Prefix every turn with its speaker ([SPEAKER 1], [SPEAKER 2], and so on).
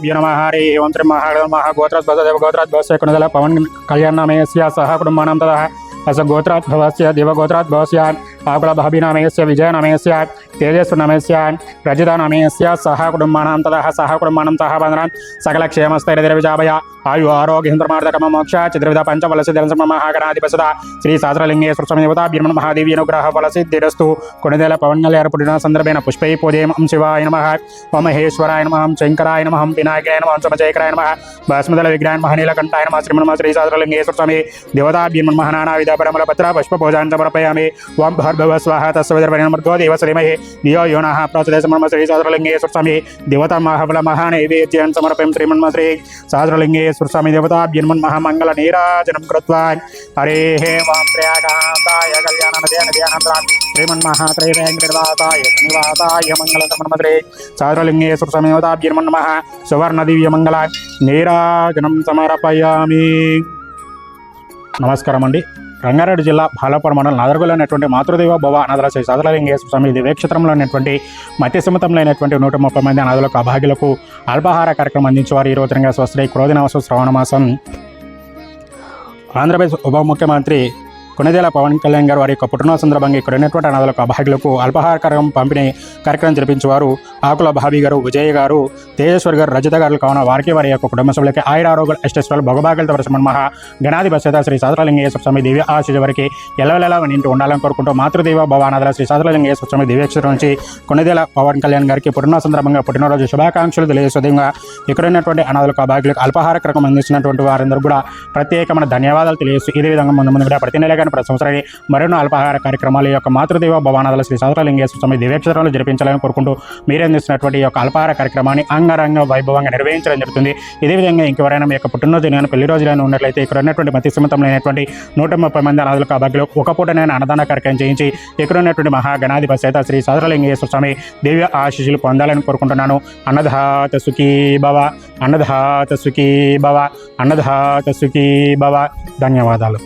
[SPEAKER 1] శ్రీమాతృభ్యో నమ హరి ఓం శ్రీ మహా గోత్రాద్భవ గోత్రాద్భవస్య కుణదల పవన్ కళ్యాణనామయస్య సహ కుటుంబానం తద అస గోత్రాద్భవస్య దేవగోత్రాద్భవస్య ఆకులభాభినామయస్య విజయనామయస్య తేజస్సునామయస్య రజితానామయస్య సహ కుటుంబానం తద సహ కుటుంబానం సహ బంధనాన్ సకల క్షేమస్థైర్యవిజాభయ ఆయు ఆరోగ్యహింద్రమార్దకమ మోక్ష చిత్రవిధ పంచవలసి ధనసమ మహాగణాధిపసద శ్రీ శాస్త్రలింగేశ్వర స్వామి దేవత భీమన్ మహాదేవి అనుగ్రహ ఫలసిద్ధిరస్తు కొనిదేల పవన్ కళ్యాణ పుట్టిన సందర్భేన పుష్పై పూజయం ఓం శివాయ నమ ఓం మహేశ్వరాయ నమ ఓం శంకరాయ నమ ఓం వినాయకాయ నమ ఓం సమజయకరాయ నమ భాస్మదల విగ్రహాయ నమ నీలకంఠాయ నమ శ్రీమన్ శ్రీ శాస్త్రలింగేశ్వర స్వామి దేవతా భీమన్ మహానానా విధ పరమల పత్ర పుష్ప పూజాన్ సమర్పయామి ఓం భర్భవ స్వాహ తస్వదర్భో దేవ శ్రీమహి ధియో యోన నః సమర్మ శ్రీ శాస్త్రలింగేశ్వర స్వామి దేవతా మహాఫల మహానైవేద్యాన్ సమర్పయం శ్రీమన్మ శ్రీ సహస్రలింగే శాస్త్రలింగేశ్వర స్వామి దేవతాభ్యన్మన్ మహామంగళ నీరాజనం కృత్వా హరే హే వాం త్రయాకాంతాయ కళ్యాణ నదయ నదయానంతరాన్ శ్రీమన్ మహాత్రైవేంకటవాతాయ నివాతాయ మంగళ సమన్మద్రే శాస్త్రలింగేశ్వర స్వామి దేవతాభ్యన్మన్ మహా సువర్ణ దివ్య మంగళ నీరాజనం సమర్పయామి నమస్కారం అండి రంగారెడ్డి జిల్లా బాలాపురం మండలం నాదర్గోలు అనేటువంటి మాతృదేవ భవ అనాథల శ్రీ స్వామి దివ్యక్షేత్రంలో ఉన్నటువంటి మత్స్యసముతంలో అయినటువంటి నూట ముప్పై మంది అనాథులకు అభాగ్యులకు అల్పాహార కార్యక్రమం అందించేవారు. ఈ రోజున స్వస్త్రీ క్రోధినవసు శ్రవణ మాసం. ఆంధ్రప్రదేశ్ ఉప ముఖ్యమంత్రి కొనదేల పవన్ కళ్యాణ్ గారు వారి యొక్క పుట్టినరోజు సందర్భంగా ఇక్కడ ఉన్నటువంటి అనాథలకు అభాగ్యులకు అల్పాహార పంపిణీ కార్యక్రమం జరిపించేవారు. ఆకుల భావి గారు విజయ్ గారు తేజేశ్వర్ గారు రజిత గారు కావున వారికి వారి యొక్క కుటుంబ సభ్యులకి ఆయుర ఆరోగ్య అష్టేశ్వరాలు భగభాగ్యులతో వరసమన్ మహా గణాధి బసేత శ్రీ సాదరలింగేశ్వర స్వామి దివ్య ఆశీజ వారికి ఎలవెలలా నింటి ఉండాలని కోరుకుంటూ మాతృదేవ భవానాథల శ్రీ సాదరలింగేశ్వర స్వామి దివ్యక్షేత్రం నుంచి కొనదేల పవన్ కళ్యాణ్ గారికి పుట్టినరోజు సందర్భంగా పుట్టినరోజు శుభాకాంక్షలు తెలియజేసే విధంగా ఇక్కడ ఉన్నటువంటి అనాథలకు అభాగ్యులకు అల్పాహార కార్యక్రమం అందించినటువంటి వారందరూ కూడా ప్రత్యేకమైన ధన్యవాదాలు తెలియజేస్తూ ఇదే విధంగా ముందు ముందు కూడా ప్రతి నెల కానీ ప్రతి సంవత్సరాన్ని మరెన్నో అల్పాహార కార్యక్రమాలు ఈ యొక్క మాతృదేవ భవానాథల శ్రీ సహస్రలింగేశ్వర స్వామి దివ్యక్షేత్రంలో జరిపించాలని కోరుకుంటూ మీరు అందిస్తున్నటువంటి ఈ యొక్క అల్పాహార కార్యక్రమాన్ని అంగరంగ వైభవంగా నిర్వహించడం జరుగుతుంది. ఇదే విధంగా ఇంకెవరైనా మీ యొక్క పుట్టినరోజు కానీ పెళ్ళి రోజులైనా ఉన్నట్లయితే ఇక్కడ ఉన్నటువంటి మతి సీమితంలో నూట ముప్పై మంది అనాథులకు అభాగ్యులు ఒక పూటనైనా అన్నదాన కార్యక్రమం చేయించి ఇక్కడ ఉన్నటువంటి మహాగణాధిపతి చేత శ్రీ సహస్రలింగేశ్వర స్వామి దివ్య ఆశీస్సులు పొందాలని కోరుకుంటున్నాను. అన్నదాత సుఖీ భవ అన్నదాత సుఖీ భవ అన్నదాత సుఖీ భవ. ధన్యవాదాలు.